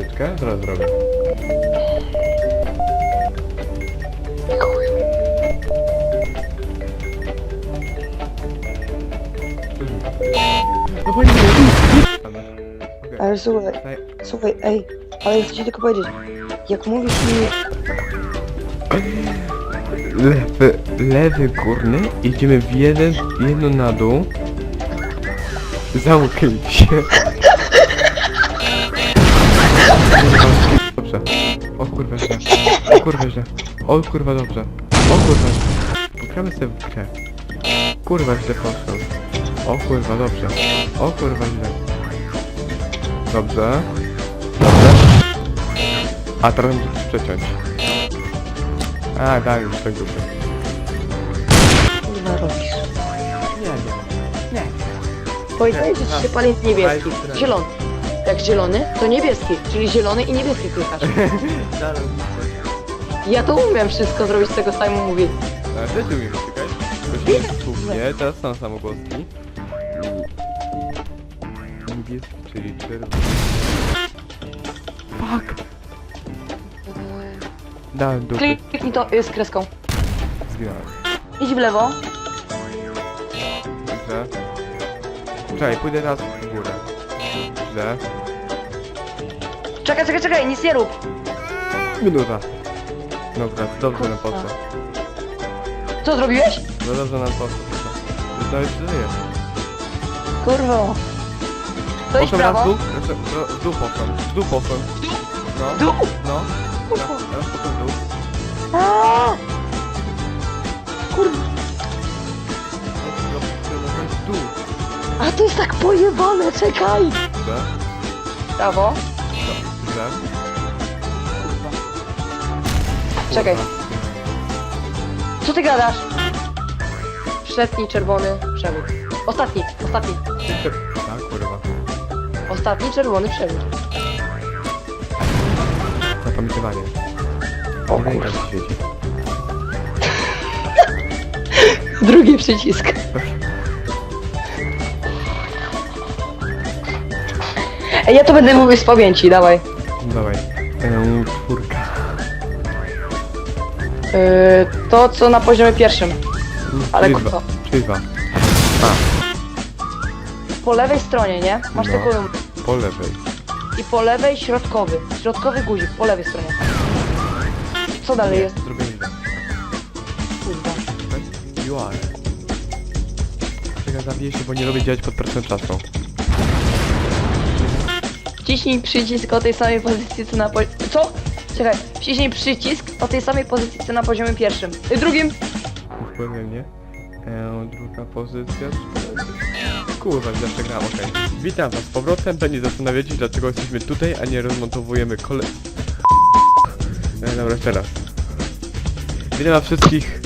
Tyczkę? Zaraz zrobię. No bo nie Okej. Ale słuchaj, słuchaj, ej, ale chcę ci tylko powiedzieć, jak mówisz mi, Lewy, lewy górny, idziemy w jeden, jedno na dół. Zamknij się. Dobrze. O kurwa źle. O kurwa źle. O kurwa dobrze. O kurwa źle. Pogramy sobie w grę. Kurwa źle poszło. O kurwa dobrze. O kurwa źle. Dobrze. Dobrze. A teraz musisz przeciąć. A, daj już tego. kurwa robisz? Nie, nie. Nie. Że ci się pali niebieski, zielony. Jak zielony, to niebieski, czyli zielony i niebieski klikasz. Dalej. Ja to umiem wszystko zrobić z tego samego mówię. Ale też nie umiem, czekaj. Się skupnie, teraz są samogłoski. Niebieski, czyli czerwony. Fuck! Dałem dupy. Kliknij to y, z kreską. Zginąłem. Idź w lewo. Dobrze. Czekaj, pójdę teraz w górę. Źle. Czekaj, czekaj, czekaj, nic nie rób. Minuta. Dobra, dobrze nam poszło. Co zrobiłeś? No dobrze nam poszło. Już nawet żyje. Kurwa. To idź Poszłem raz w prawo. dół, znaczy, no, w dół poszłem. W dół poszłem. No, Dół. no. Teraz, teraz poszłem w dół. Aaa! Kurwa. No, no, w dół. A to jest tak pojebane, czekaj. Źle. Prawo. Czekaj. Co ty gadasz? Przedni czerwony przewód. Ostatni, ostatni. Tak, kurwa. Ostatni czerwony przewód. Zapamiętywanie. O kurwa. Drugi przycisk. Ej, ja to będę mówił z pamięci, dawaj. Dawaj. Eee, czwórka. Yy, to co na poziomie pierwszym. Ale Czyli kurwa. dwa. Czyli dwa. Po lewej stronie, nie? Masz No. taką... Po lewej. I po lewej środkowy. Środkowy guzik, po lewej stronie. Co dalej jest? Zrobię źle. Kurwa. You are. Czekaj, zabiję się, bo nie lubię działać pod presją czasu. Wciśnij przycisk o tej samej pozycji co na po... Co? Czekaj, wciśnij przycisk o tej samej pozycji co na poziomie pierwszym. Y, drugim! Wpłynie mnie. Eee, druga pozycja. Kurwa, źle przegrałem, okej. Witam was z powrotem, pewnie zastanawiacie się, dlaczego jesteśmy tutaj, a nie rozmontowujemy kole... E, dobra, jeszcze raz. Witam was wszystkich